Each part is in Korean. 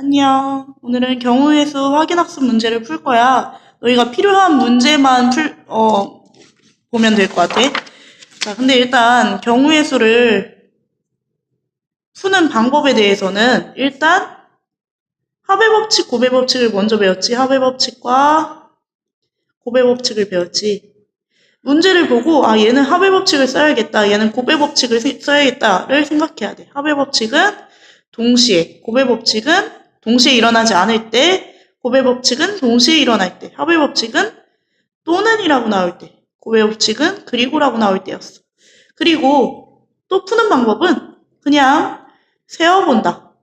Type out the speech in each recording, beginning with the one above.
안녕. 오늘은 경우의 수 확인학습 문제를 풀 거야. 너희가 필요한 문제만 풀, 어, 보면 될 것 같아. 자, 근데 일단 경우의 수를 푸는 방법에 대해서는 일단 합의 법칙, 고배 법칙을 먼저 배웠지. 합의 법칙과 고배 법칙을 배웠지. 문제를 보고 아 얘는 합의 법칙을 써야겠다. 얘는 고배 법칙을 세- 써야겠다를 생각해야 돼. 합의 법칙은 동시에, 고배 법칙은 동시에 일어나지 않을 때, 고배 법칙은 동시에 일어날 때, 합의 법칙은 또는이라고 나올 때, 고배 법칙은 그리고라고 나올 때였어. 그리고 또 푸는 방법은 그냥 세어본다.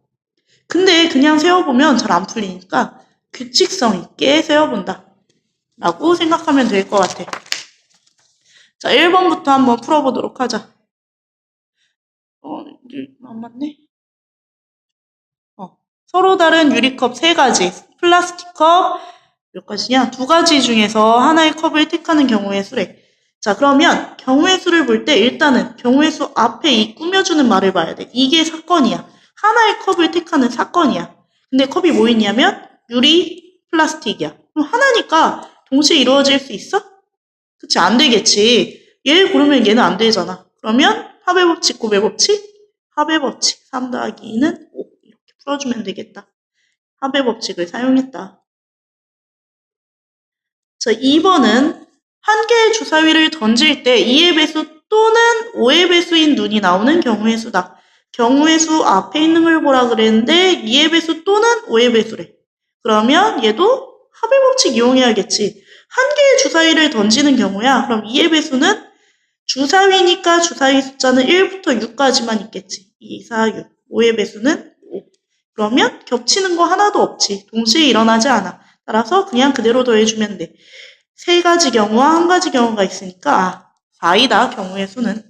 근데 그냥 세어보면 잘 안 풀리니까 규칙성 있게 세어본다. 라고 생각하면 될 것 같아. 자, 1번부터 한번 풀어보도록 하자. 어, 안 맞네? 어, 서로 다른 유리컵 세 가지, 플라스틱 컵 몇 가지냐? 두 가지 중에서 하나의 컵을 택하는 경우의 수래. 자, 그러면 경우의 수를 볼 때 일단은 경우의 수 앞에 이 꾸며주는 말을 봐야 돼. 이게 사건이야. 하나의 컵을 택하는 사건이야. 근데 컵이 뭐 있냐면 유리, 플라스틱이야. 그럼 하나니까 동시에 이루어질 수 있어? 그치, 안 되겠지. 얘 고르면 얘는 안 되잖아. 그러면 합의 법칙, 고배 법칙, 합의 법칙, 3 더하기 2는 5. 이렇게 풀어주면 되겠다. 합의 법칙을 사용했다. 자, 2번은 한 개의 주사위를 던질 때 2의 배수 또는 5의 배수인 눈이 나오는 경우의 수다. 경우의 수 앞에 있는 걸 보라 그랬는데 2의 배수 또는 5의 배수래. 그러면 얘도 합의 법칙 이용해야겠지. 한 개의 주사위를 던지는 경우야. 그럼 2의 배수는 주사위니까 주사위 숫자는 1부터 6까지만 있겠지. 2, 4, 6. 5의 배수는 5. 그러면 겹치는 거 하나도 없지. 동시에 일어나지 않아. 따라서 그냥 그대로 더해주면 돼. 세 가지 경우와 한 가지 경우가 있으니까 아, 4이다. 경우의 수는.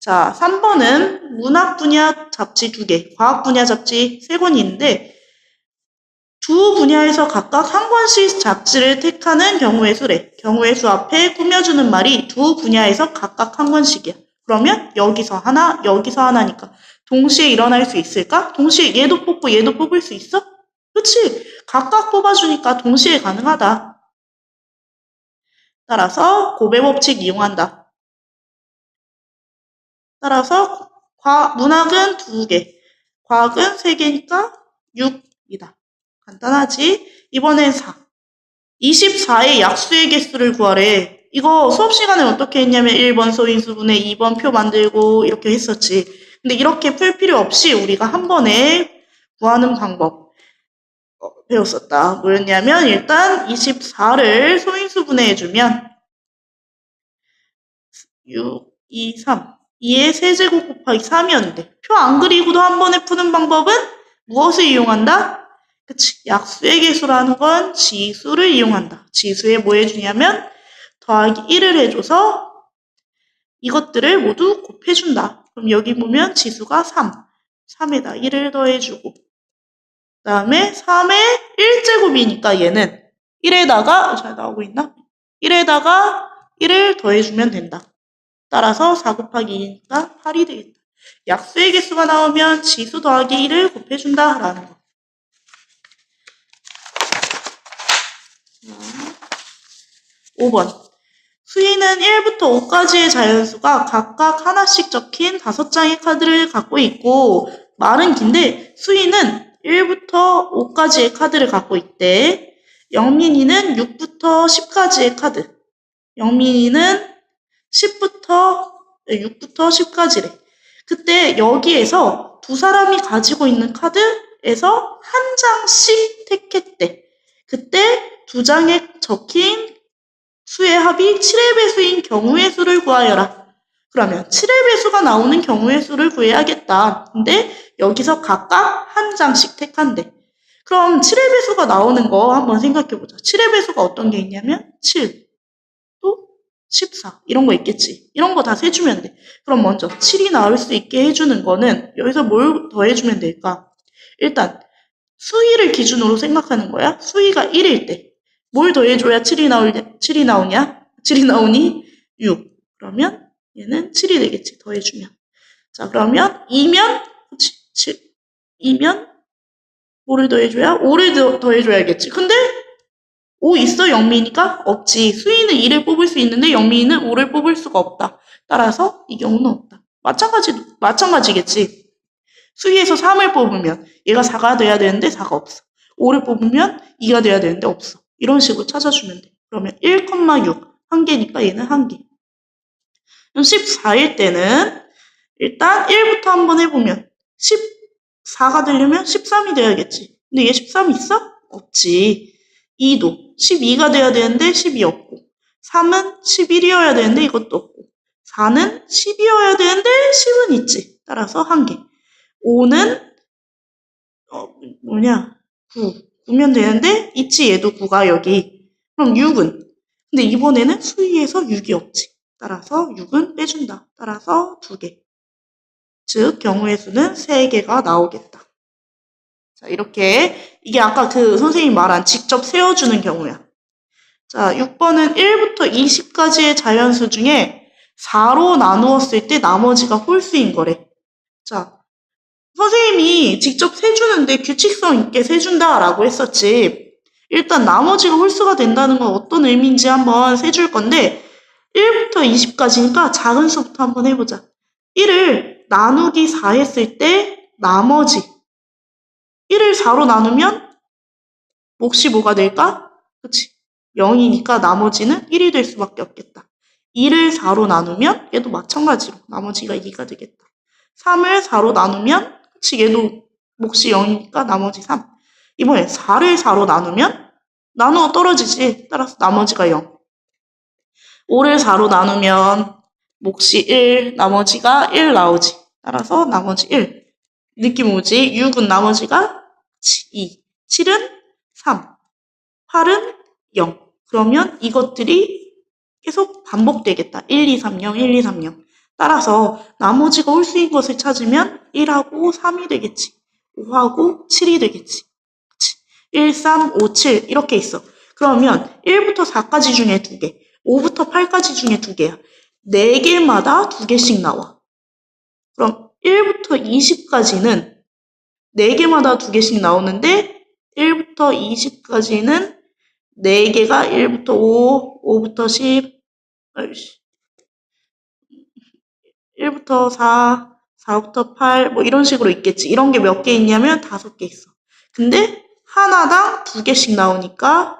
자, 3번은 문학 분야 잡지 두 개, 과학 분야 잡지 세 권이 있는데 두 분야에서 각각 한 권씩 잡지를 택하는 경우의 수래. 경우의 수 앞에 꾸며주는 말이 두 분야에서 각각 한 권씩이야. 그러면 여기서 하나, 여기서 하나니까 동시에 일어날 수 있을까? 동시에 얘도 뽑고 얘도 뽑을 수 있어? 그치? 각각 뽑아주니까 동시에 가능하다. 따라서 고배 법칙 이용한다. 따라서 과, 문학은 두 개, 과학은 세 개니까 6이다. 간단하지? 이번엔 4. 24의 약수의 개수를 구하래. 이거 수업 시간에 어떻게 했냐면 1번 소인수분해 2번 표 만들고 이렇게 했었지. 근데 이렇게 풀 필요 없이 우리가 한 번에 구하는 방법 어, 배웠었다. 뭐였냐면 일단 24를 소인수 분해 해주면 6, 2, 3. 2의 세제곱 곱하기 3이었는데 표 안 그리고도 한 번에 푸는 방법은 무엇을 이용한다? 그치. 약수의 개수라는 건 지수를 이용한다. 지수에 뭐 해주냐면 더하기 1을 해줘서 이것들을 모두 곱해준다. 그럼 여기 보면 지수가 3. 3에다 1을 더해주고 그 다음에 3의 1제곱이니까 얘는 1에다가 잘 나오고 있나? 1에다가 1을 더해주면 된다. 따라서 4 곱하기 2니까 8이 되겠다. 약수의 개수가 나오면 지수 더하기 1을 곱해준다. 라는 거. 5번. 수인은 1부터 5까지의 자연수가 각각 하나씩 적힌 5장의 카드를 갖고 있고, 말은 긴데, 수인은 1부터 5까지의 카드를 갖고 있대. 영민이는 6부터 10까지의 카드. 영민이는 10부터, 6부터 10까지래. 그때 여기에서 두 사람이 가지고 있는 카드에서 한 장씩 택했대. 그때 두 장에 적힌 수의 합이 7의 배수인 경우의 수를 구하여라. 그러면 7의 배수가 나오는 경우의 수를 구해야겠다. 근데 여기서 각각 한 장씩 택한대. 그럼 7의 배수가 나오는 거 한번 생각해 보자. 7의 배수가 어떤 게 있냐면 7, 또 14 이런 거 있겠지. 이런 거 다 세주면 돼. 그럼 먼저 7이 나올 수 있게 해주는 거는 여기서 뭘 더해주면 될까? 일단 수위를 기준으로 생각하는 거야. 수위가 1일 때. 뭘 더해줘야 7이 나올, 7이 나오냐? 7이 나오니 6. 그러면 얘는 7이 되겠지. 더해주면. 자, 그러면 2면, 그치, 7. 2면 5를 더해줘야 5를 더, 더해줘야겠지. 근데 5 있어 영민이가? 없지. 수인은 2를 뽑을 수 있는데 영민이는 5를 뽑을 수가 없다. 따라서 이 경우는 없다. 마찬가지, 마찬가지겠지. 수위에서 3을 뽑으면 얘가 4가 돼야 되는데 4가 없어. 5를 뽑으면 2가 돼야 되는데 없어. 이런 식으로 찾아주면 돼. 그러면 1,6 한 개니까 얘는 한 개. 그럼 14일 때는 일단 1부터 한번 해보면 14가 되려면 13이 돼야겠지. 근데 얘 13 있어? 없지. 2도 12가 돼야 되는데 10이 없고 3은 11이어야 되는데 이것도 없고 4는 10이어야 되는데 10은 있지. 따라서 한 개. 5는 어, 뭐냐 9. 9면 되는데 있지 얘도 9가 여기. 그럼 6은 근데 이번에는 수위에서 6이 없지. 따라서 6은 빼준다. 따라서 2개. 즉 경우의 수는 3개가 나오겠다. 자, 이렇게 이게 아까 그 선생님이 말한 직접 세워주는 경우야. 자, 6번은 1부터 20까지의 자연수 중에 4로 나누었을 때 나머지가 홀수인 거래. 자, 선생님이 직접 세주는데 규칙성 있게 세준다라고 했었지. 일단 나머지가 홀수가 된다는 건 어떤 의미인지 한번 세줄 건데 1부터 20까지니까 작은 수부터 한번 해보자. 1을 나누기 4 했을 때 나머지 1을 4로 나누면 몫이 뭐가 될까? 그치? 0이니까 나머지는 1이 될 수밖에 없겠다. 2를 4로 나누면 얘도 마찬가지로 나머지가 2가 되겠다. 3을 4로 나누면 그치 얘도 몫이 0이니까 나머지 3. 이번에 4를 4로 나누면 나누어 떨어지지. 따라서 나머지가 0. 5를 4로 나누면 몫이 1, 나머지가 1 나오지. 따라서 나머지 1. 느낌 오지? 6은 나머지가 2. 7은 3. 8은 0. 그러면 이것들이 계속 반복되겠다. 1, 2, 3, 0, 1, 2, 3, 0. 따라서 나머지가 홀수인 것을 찾으면 1하고 3이 되겠지. 5하고 7이 되겠지. 그치? 1, 3, 5, 7 이렇게 있어. 그러면 1부터 4까지 중에 2개, 5부터 8까지 중에 2개야. 4개마다 2개씩 나와. 그럼 1부터 20까지는 4개마다 2개씩 나오는데 1부터 20까지는 4개가 1부터 5, 5부터 10, 아이씨. 1부터 4, 4부터 8, 뭐 이런 식으로 있겠지. 이런 게 몇 개 있냐면 5개 있어. 근데 하나당 2개씩 나오니까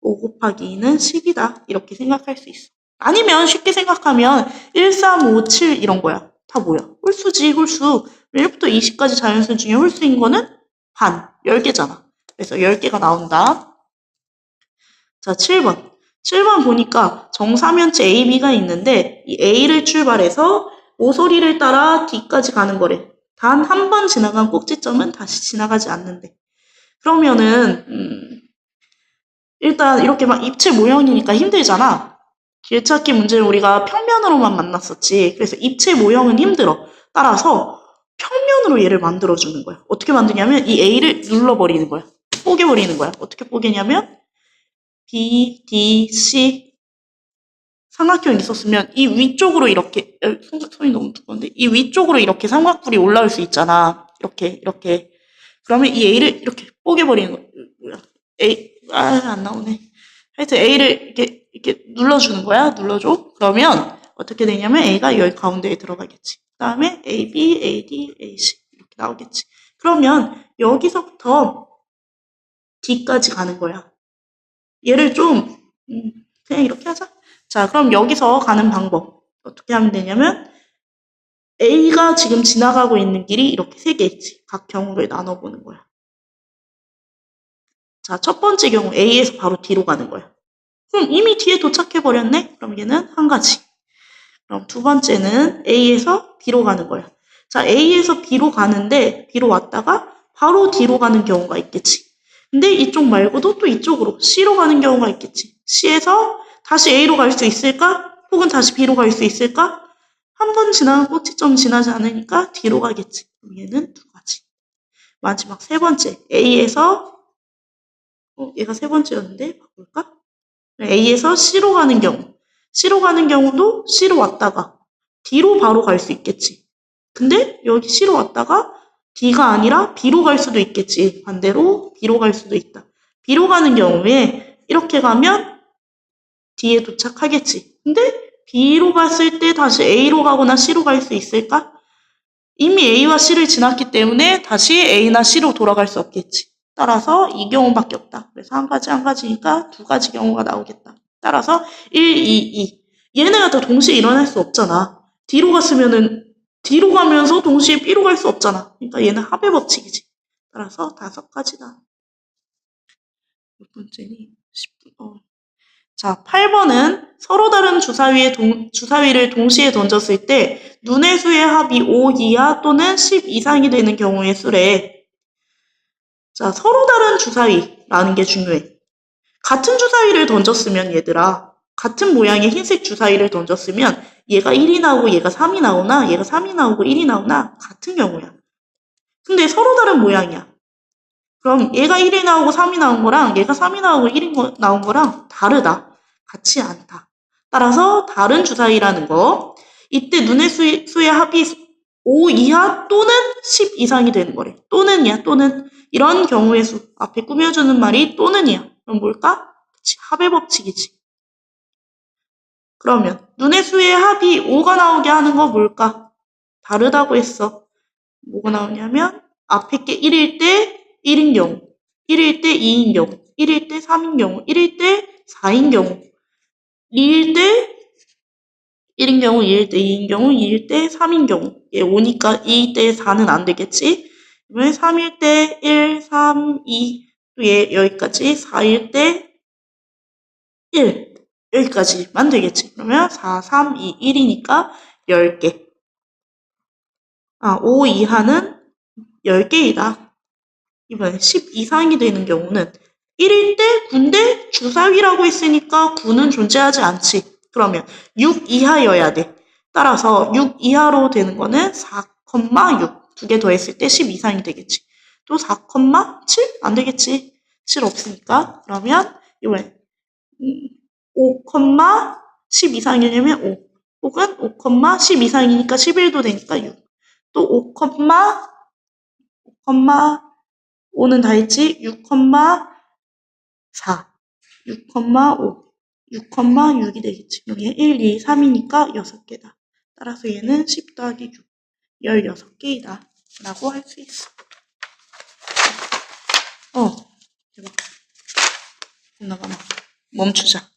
5 곱하기 2는 10이다. 이렇게 생각할 수 있어. 아니면 쉽게 생각하면 1, 3, 5, 7 이런 거야. 다 뭐야? 홀수지, 홀수. 1부터 20까지 자연수 중에 홀수인 거는 반, 10개잖아. 그래서 10개가 나온다. 자, 7번. 7번 보니까 정사면체 A, B가 있는데 이 A를 출발해서 오소리를 따라 D까지 가는 거래. 단 한 번 지나간 꼭지점은 다시 지나가지 않는데. 그러면은 음, 일단 이렇게 막 입체 모형이니까 힘들잖아. 길찾기 문제를 우리가 평면으로만 만났었지. 그래서 입체 모형은 힘들어. 따라서 평면으로 얘를 만들어주는 거야. 어떻게 만드냐면 이 A를 눌러버리는 거야. 뽀개버리는 거야. 어떻게 뽀개냐면 B, D, C 삼각형이 있었으면 이 위쪽으로 이렇게 손이 너무 두꺼운데 이 위쪽으로 이렇게 삼각뿔이 올라올 수 있잖아. 이렇게 이렇게 그러면 이 A를 이렇게 뽀개버리는 거야. 뭐야? A 아안 나오네. 하여튼 A를 이렇게 이렇게 눌러주는 거야. 눌러줘. 그러면 어떻게 되냐면 A가 여기 가운데에 들어가겠지. 그 다음에 A, B, A, D, A, C 이렇게 나오겠지. 그러면 여기서부터 D까지 가는 거야. 얘를 좀 음, 그냥 이렇게 하자. 자, 그럼 여기서 가는 방법 어떻게 하면 되냐면 A가 지금 지나가고 있는 길이 이렇게 세 개 있지. 각 경우를 나눠보는 거야. 자, 첫 번째 경우 A에서 바로 D로 가는 거야. 그럼 이미 뒤에 도착해 버렸네. 그럼 얘는 한 가지. 그럼 두 번째는 A에서 B로 가는 거야. 자, A에서 B로 가는데 B로 왔다가 바로 D로 가는 경우가 있겠지. 근데 이쪽 말고도 또 이쪽으로 C로 가는 경우가 있겠지. C에서 다시 A로 갈 수 있을까? 혹은 다시 B로 갈 수 있을까? 한 번 지나간 꼭지점 지나지 않으니까 D로 가겠지. 그럼 얘는 두 가지. 마지막 세 번째 A에서 어, 얘가 세 번째였는데 바꿀까? A에서 C로 가는 경우. C로 가는 경우도 C로 왔다가 D로 바로 갈 수 있겠지. 근데 여기 C로 왔다가 B가 아니라 B로 갈 수도 있겠지. 반대로 B로 갈 수도 있다. B로 가는 경우에 이렇게 가면 D에 도착하겠지. 근데 B로 갔을 때 다시 A로 가거나 C로 갈 수 있을까? 이미 A와 C를 지났기 때문에 다시 A나 C로 돌아갈 수 없겠지. 따라서 이 경우밖에 없다. 그래서 한 가지 한 가지니까 두 가지 경우가 나오겠다. 따라서 1, 2, 2. 얘네가 다 동시에 일어날 수 없잖아. D로 갔으면은 D로 가면서 동시에 B로 갈 수 없잖아. 그러니까 얘는 합의 법칙이지. 따라서 다섯 가지다. 몇 번째니? 10분. 어. 자, 8번은 서로 다른 주사위의 동, 주사위를 동시에 던졌을 때 눈의 수의 합이 5 이하 또는 10 이상이 되는 경우의 수래. 자, 서로 다른 주사위라는 게 중요해. 같은 주사위를 던졌으면 얘들아, 같은 모양의 흰색 주사위를 던졌으면 얘가 1이 나오고 얘가 3이 나오나 얘가 3이 나오고 1이 나오나 같은 경우야. 근데 서로 다른 모양이야. 그럼 얘가 1이 나오고 3이 나온 거랑 얘가 3이 나오고 1이 거- 나온 거랑 다르다. 같지 않다. 따라서 다른 주사위라는 거. 이때 눈의 수, 수의 합이 5 이하 또는 10 이상이 되는 거래. 또는이야, 또는. 이런 경우의 수. 앞에 꾸며주는 말이 또는이야. 그럼 뭘까? 그치, 합의 법칙이지. 그러면 눈의 수의 합이 5가 나오게 하는 거 뭘까? 다르다고 했어. 뭐가 나오냐면 앞에 게 1일 때 1인 경우, 1일 때 2인 경우, 1일 때 3인 경우, 1일 때 4인 경우, 2일 때 1인 경우, 2일 때 2인 경우, 2일 때 3인 경우. 얘 5니까 2일 때 4는 안 되겠지? 그러면 3일 때 1, 3, 2, 또얘 여기까지 4일 때 1, 여기까지만 되겠지. 그러면 4, 3, 2, 1이니까 10개. 아, 5 이하는 10개이다. 이번에 10 이상이 되는 경우는 1일 때 9인데 주사위라고 했으니까 9는 존재하지 않지. 그러면 6 이하여야 돼. 따라서 6 이하로 되는 거는 4,6. 두 개 더했을 때 10 이상이 되겠지. 또 4,7? 안 되겠지. 7 없으니까. 그러면 이번에 5, 10 이상이냐면 5. 혹은 5, 10 이상이니까 11도 되니까 6. 또 5, 5 는다 했지? 6,4. 6,5. 6,6이 되겠지. 여기에 1, 2, 3이니까 6개다. 따라서 얘는 10 더하기 6. 16개이다. 라고 할 수 있어. 어, 대박. 나가마. 멈추자.